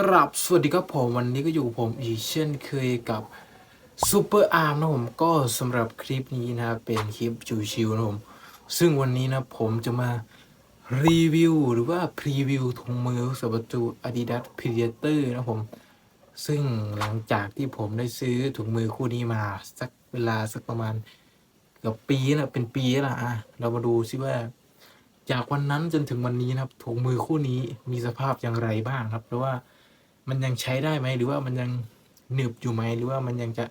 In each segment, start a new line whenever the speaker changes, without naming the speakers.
กราบสวัสดีครับผมวันนี้ก็อยู่ผมอีกเช่นเคยกับซูเปอร์อาร์มนะผมก็สำหรับคลิปนี้นะครับเป็นคลิปชิวๆนะผมซึ่งวันนี้นะผมจะมารีวิวหรือว่าพรีวิวถุงมือสบัตู Adidas Predator นะผม ซึ่งหลังจากที่ผมได้ซื้อถุงมือคู่นี้มาสักเวลาสักประมาณเกือบปีนะเป็นปีแล้วล่ะอะเรามาดูซิว่าจากวันนั้นจนถึงวันนี้นะครับถุงมือคู่นี้มีสภาพอย่างไรบ้างครับ เพราะว่า มันยังใช้ได้ไหมหรือว่ามันยังหนึบอยู่ไหมหรือว่ามันยังจะ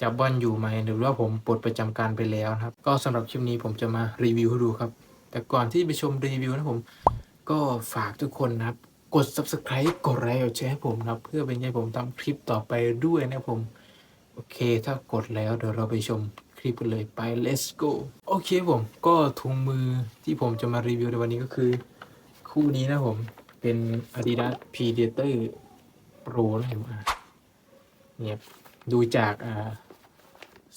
จับบอลอยู่ไหมหรือว่าผมปลดประจำการไปแล้วครับ ก็สำหรับคลิปนี้ผมจะมารีวิวให้ดูครับ แต่ก่อนที่ไปชมรีวิวนะผมก็ฝากทุกคนนะครับ กด subscribe กดไลค์กดแชร์ให้ผมนะครับ เพื่อเป็นให้ผมทำคลิปต่อไปด้วยนะผม โอเค ถ้ากดแล้วเดี๋ยวเราไปชมคลิปกันเลยไป let's go โอเคผมก็ถุงมือที่ผมจะมารีวิวในวันนี้ก็คือ คู่นี้นะผมเป็น Adidas Predator Pro นะผมอะเนี่ยดูจาก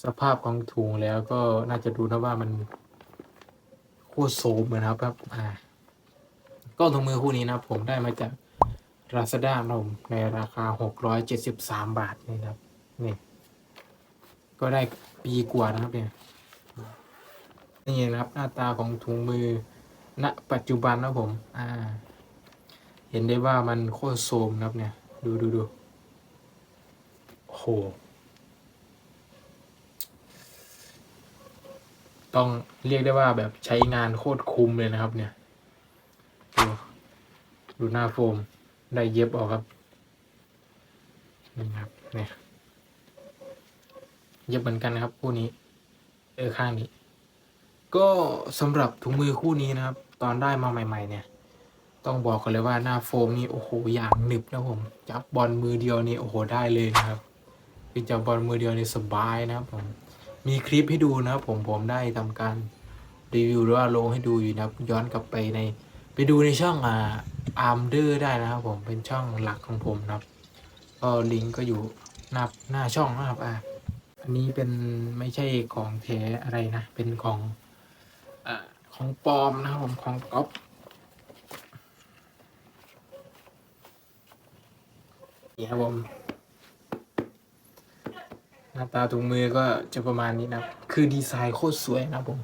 สภาพของถุงแล้วก็น่าจะดูนะว่ามันโคตรโสมเลยนะครับครับอ่าก็ถุงมือคู่นี้นะผมได้มาจาก Lazada นมในราคา 673 บาทนี่นะครับนี่ก็ได้ปีกว่านะครับเนี่ยนี่นะครับหน้าตาของถุงมือณปัจจุบันนะผมอ่า เห็นได้ว่ามันโคตรโทรมนะครับเนี่ย ดูดูดูโห ต้องเรียกได้ว่าแบบใช้งานโคตรคุ้มเลยนะครับ เนี่ย ดูดูหน้าโฟม ได้เย็บออกครับ นี่ครับ เนี่ย เย็บเหมือนกันนะครับ คู่นี้ เออข้างนี้ ก็สำหรับถุงมือคู่นี้นะครับ ตอนได้มาใหม่ ๆ เนี่ย ต้องบอกกันเลยว่าหน้าโฟมนี่โอ้โหอย่างหนึบนะผมจับบอลมือเดียวนี่โอ้โหได้เลยนะครับคือจับบอลมือเดียวนี่สบายนะครับผมมีคลิปให้ดูนะครับผมผมได้ทำการรีวิวหรือว่าลงให้ดูอยู่นะครับย้อนกลับไปใน ไปดูในช่องอ่าอาร์มเดอร์ได้นะครับผมเป็นช่องหลักของผมนะครับก็ลิงก์ก็อยู่หน้าหน้าช่องนะครับอ่าอันนี้เป็นไม่ใช่ของแท้อะไรนะ เป็นของอาของปลอมนะครับผมของก๊อป นี่ครับผมหน้าตาถุงมือก็จะประมาณนี้นะคือดีไซน์โคตรสวยนะผม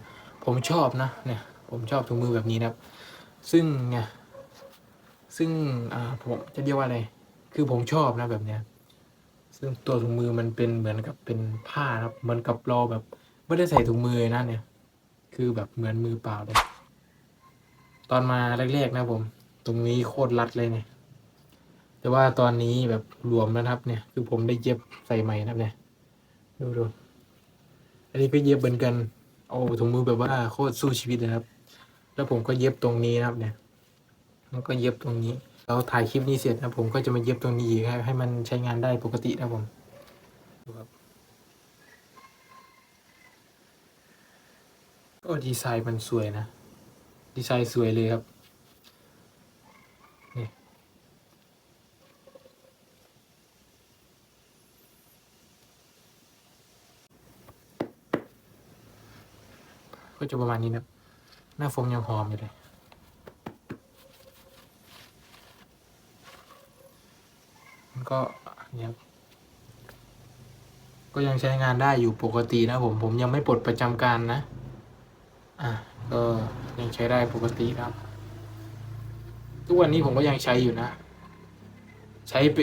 ผมชอบนะเนี่ยผมชอบถุงมือแบบนี้นะครับ ซึ่งเนี่ยซึ่งอ่าผมจะเรียกว่าอะไร คือผมชอบนะแบบเนี้ยซึ่งตัวถุงมือมันเป็นเหมือนกับเป็นผ้าครับเหมือนกับเราแบบไม่ได้ใส่ถุงมือนะเนี่ย คือแบบเหมือนมือเปล่าเลย ตอนมาแรกๆนะผม ตรงนี้โคตรรัดเลยเนี่ย แต่ว่าตอนนี้แบบรวมนะครับ เนี่ย คือผมได้เย็บใส่ใหม่นะครับเนี่ย ดูดูอันนี้ก็เย็บเหมือนกัน โอ้ถุงมือแบบว่าโคตรสู้ชีวิตนะครับ แล้วผมก็เย็บตรงนี้นะครับ เนี่ยแล้วก็เย็บตรงนี้เราถ่ายคลิปนี้เสร็จนะผมก็จะมาเย็บตรงนี้อีกให้ให้มันใช้งานได้ปกตินะผมดูครับก็ดีไซน์มันสวยนะ ดีไซน์สวยเลยครับนี่ จะประมาณนี้นะหน้าโฟมยังหอมอยู่เลยมันก็เนี่ยครับก็ยังใช้งานได้อยู่ปกตินะผมผมยังไม่ปลดประจำการนะ อะก็ยังใช้ได้ปกติครับ ทุกวันนี้ผมก็ยังใช้อยู่นะ ใช้ไป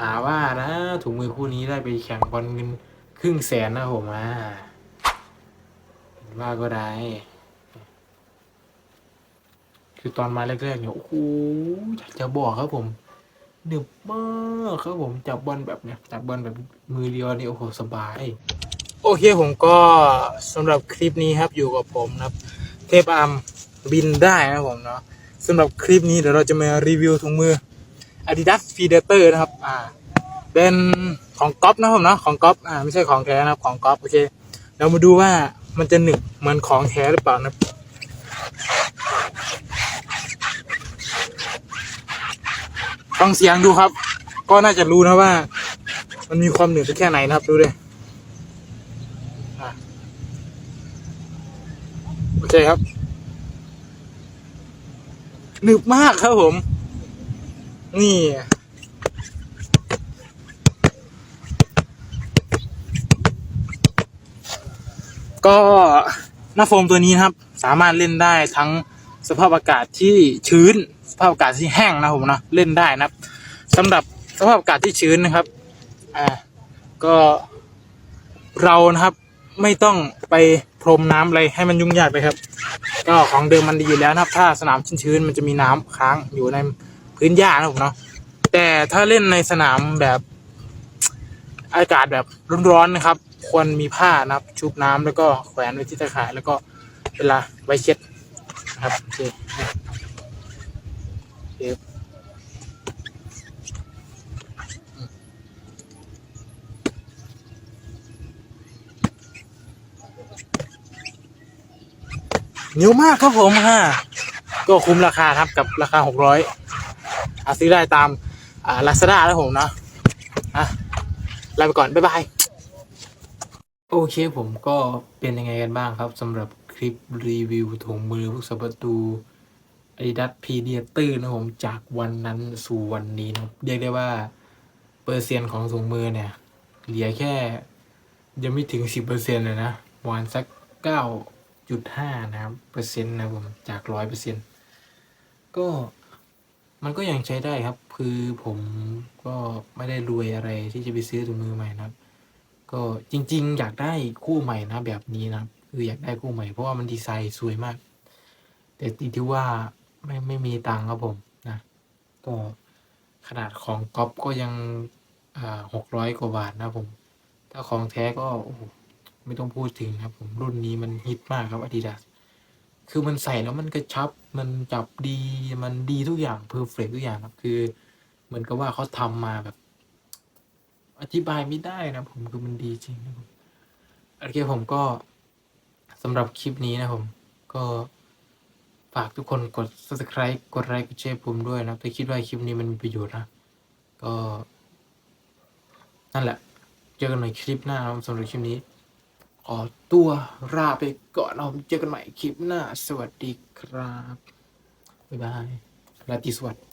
หาว่านะถุงมือคู่นี้ได้ไปแข่งบอลเงินครึ่งแสนนะผมอะ ว่าก็ได้ คือตอนมาแรกๆเนี่ยโอ้โหอยากจะบอกครับผมหนึบมากครับผมจับบอลแบบเนี้ยจับบอลแบบมือเดียวนี่โอ้โหสบาย โอเคผมก็สำหรับคลิปนี้ครับอยู่กับผมนะครับ เทปอาร์มบินได้นะผมเนาะสำหรับคลิปนี้เดี๋ยวเราจะมารีวิวถุงมือ Adidas Predator นะครับ อ่า เป็นของก๊อฟนะผมเนาะของก๊อฟอ่าไม่ใช่ของแท้นะครับของก๊อฟโอเค เรามาดูว่า มันจะหนึบเหมือนของแท้หรือเปล่านะฟังเสียงดูครับ ก็น่าจะรู้นะว่า มันมีความหนืดแค่ไหนนะครับดูเลยโอเคครับ หนึบมากครับผม นี่ ก็หน้าโฟมตัวนี้นะครับ สามารถเล่นได้ทั้งสภาพอากาศที่ชื้น สภาพอากาศที่แห้งนะผมนะเล่นได้นะครับสำหรับสภาพอากาศที่ชื้นนะครับอ่าก็เรานะครับไม่ต้องไปพรมน้ำอะไรให้มันยุ่งยากเลยครับ ก็ของเดิมมันดีอยู่แล้วนะครับ ถ้าสนามชื้นๆมันจะมีน้ำค้างอยู่ในพื้นหญ้านะผมเนาะแต่ถ้าเล่นในสนามแบบอากาศแบบร้อนๆนะครับ ควรมีผ้านะครับ ชุบน้ำแล้วก็แขวนไว้ที่ตะข่ายแล้วก็เวลาไว้เช็ดนะครับโอเคโอเคนิ้วมากครับผมฮะก็คุ้มราคาครับกับราคาหกร้อยหาซื้อได้ตามลาซาด้าแล้วผมเนาะอะลาไปก่อน บ๊ายบาย โอเคผมก็เป็นยังไงกันบ้างครับสำหรับคลิปรีวิวถุงมือลูกสะประตู Adidas Predator นะผมจากวันนั้นสู่วันนี้นะเรียกได้ว่า เปอร์เซ็นต์ของถุงมือเนี่ย เหลือแค่ ยังไม่ถึงสิบเปอร์เซ็นเลยนะประมาณสักเก้าจุดห้านะครับเปอร์เซ็นต์นะผมจากร้อยเปอร์เซ็นก็มันก็ยังใช้ได้ครับ คือผมก็ไม่ได้รวยอะไรที่จะไปซื้อถุงมือใหม่นะครับ ก็จริง ๆ อยากได้คู่ใหม่นะแบบนี้นะคืออยากได้คู่ใหม่เพราะว่ามันดีไซน์สวยมาก แต่ติดที่ว่าไม่ไม่มีตังค์ครับผมนะก็ขนาดของก๊อปก็ยังหกร้อยกว่าบาทนะผม ถ้าของแท้ก็โอ้ไม่ต้องพูดถึงครับผมรุ่นนี้มันฮิตมากครับ Adidas คือมันใส่แล้วมันกระชับมันจับดีมันดีทุกอย่างเพอร์เฟกทุกอย่างครับ คือ เหมือนกับว่าเขาทำมาแบบ อธิบายไม่ได้นะผมคือมันดีจริงนะผมโอเคผมก็สำหรับคลิปนี้นะผม ก็ฝากทุกคนกด subscribe กดไลค์กดแชร์ผมด้วยนะถ้าคิดว่าคลิปนี้มันมีประโยชน์นะ ก็ นั่นแหละ เจอกันใหม่คลิปหน้านะครับสำหรับคลิปนี้ ขอตัวลาไปก่อนนะครับเจอกันใหม่คลิปหน้า สวัสดีครับ บ๊ายบายราตรีสวัสดิ์